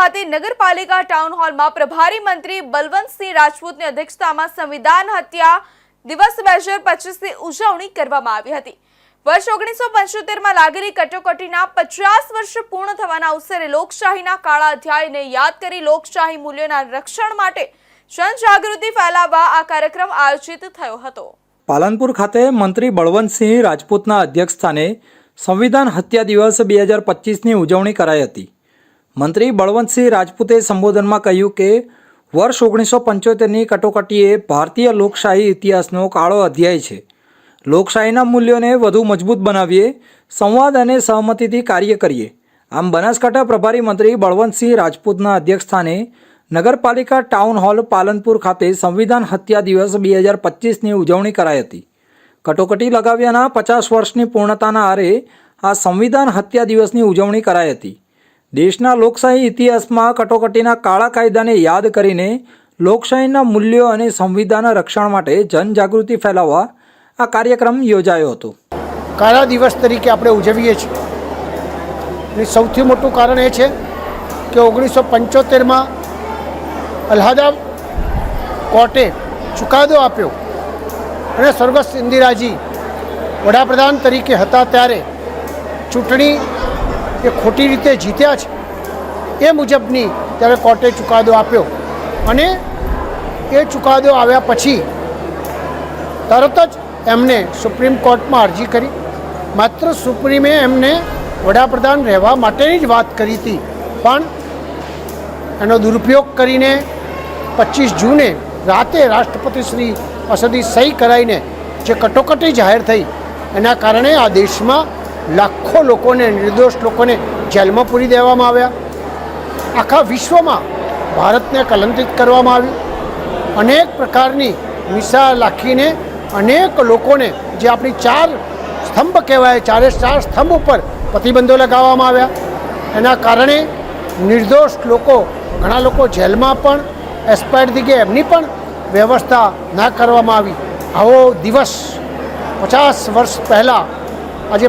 ખાતે નગરપાલિકા ટાઉન હોલમાં પ્રભારી મંત્રી બલવંતસિંહ રાજપૂતની અધ્યક્ષતામાં સંવિધાન હત્યા દિવસ બે હજાર પચીસની ઉજવણી કરવામાં આવી હતી. વર્ષ ઓગણીસો પંચોતેરમાં લાગેલી કટોકટીના પચાસ વર્ષ પૂર્ણ થવાના અવસરે લોકશાહીના કાળા અધ્યાયને યાદ કરી લોકશાહી મૂલ્યોના રક્ષણ માટે જનજાગૃતિ ફેલાવવા આ કાર્યક્રમ આયોજિત થયો હતો. પાલનપુર ખાતે મંત્રી બળવંતસિંહ રાજપૂતના અધ્યક્ષસ્થાને સંવિધાન હત્યા દિવસ બે હજાર પચીસની ઉજવણી કરાઈ હતી. મંત્રી બળવંતસિંહ રાજપૂતે સંબોધનમાં કહ્યું કે, વર્ષ ઓગણીસો પંચોતેરની કટોકટીએ ભારતીય લોકશાહી ઇતિહાસનો કાળો અધ્યાય છે. લોકશાહીના મૂલ્યોને વધુ મજબૂત બનાવીએ, સંવાદ અને સહમતિથી કાર્ય કરીએ. આમ બનાસકાંઠા પ્રભારી મંત્રી બળવંતસિંહ રાજપૂતના અધ્યક્ષસ્થાને નગરપાલિકા ટાઉન હોલ પાલનપુર ખાતે સંવિધાન હત્યા દિવસ બે હજાર પચીસની ઉજવણી કરાઈ હતી. કટોકટી લગાવ્યાના પચાસ વર્ષની પૂર્ણતાના આરે આ સંવિધાન હત્યા દિવસની ઉજવણી કરાઈ હતી. દેશના લોકશાહી ઇતિહાસમાં કટોકટીના કાળા કાયદાને યાદ કરીને લોકશાહીના મૂલ્યો અને સંવિધાન રક્ષણ માટે જનજાગૃતિ ફેલાવવા આ કાર્યક્રમ યોજાયો હતો. કાળા દિવસ તરીકે આપણે ઉજવીએ છીએ. સૌથી મોટું કારણ એ છે કે ઓગણીસો પંચોતેરમાં અલ્હાદા કોર્ટે ચુકાદો આપ્યો અને સ્વર્ગસ્થ ઇન્દિરાજી વડાપ્રધાન તરીકે હતા ત્યારે ચૂંટણી એ ખોટી રીતે જીત્યા છે. એ મુજબની ત્યારે કોર્ટે ચુકાદો આપ્યો. અને એ ચુકાદો આવ્યા પછી તરત જ એમને સુપ્રીમ કોર્ટમાં અરજી કરી. માત્ર સુપ્રીમે એમને વડાપ્રધાન રહેવા માટેની જ વાત કરી હતી. પણ એનો દુરુપયોગ કરીને પચીસ જૂને રાતે રાષ્ટ્રપતિ શ્રી અસદી સહી કરાવીને જે કટોકટી જાહેર થઈ, એના કારણે આ દેશમાં લાખો લોકોને, નિર્દોષ લોકોને જેલમાં પૂરી દેવામાં આવ્યા. આખા વિશ્વમાં ભારતને કલંકિત કરવામાં આવ્યું. અનેક પ્રકારની નિશા લાખીને અનેક લોકોને જે આપણી ચાર સ્તંભ કહેવાય, ચારે ચાર સ્તંભ ઉપર પ્રતિબંધો લગાવવામાં આવ્યા. એના કારણે નિર્દોષ લોકો, ઘણા લોકો જેલમાં પણ એસ્પાયર થઈ ગયા. એમની પણ વ્યવસ્થા ના કરવામાં આવી. આવો દિવસ પચાસ વર્ષ પહેલાં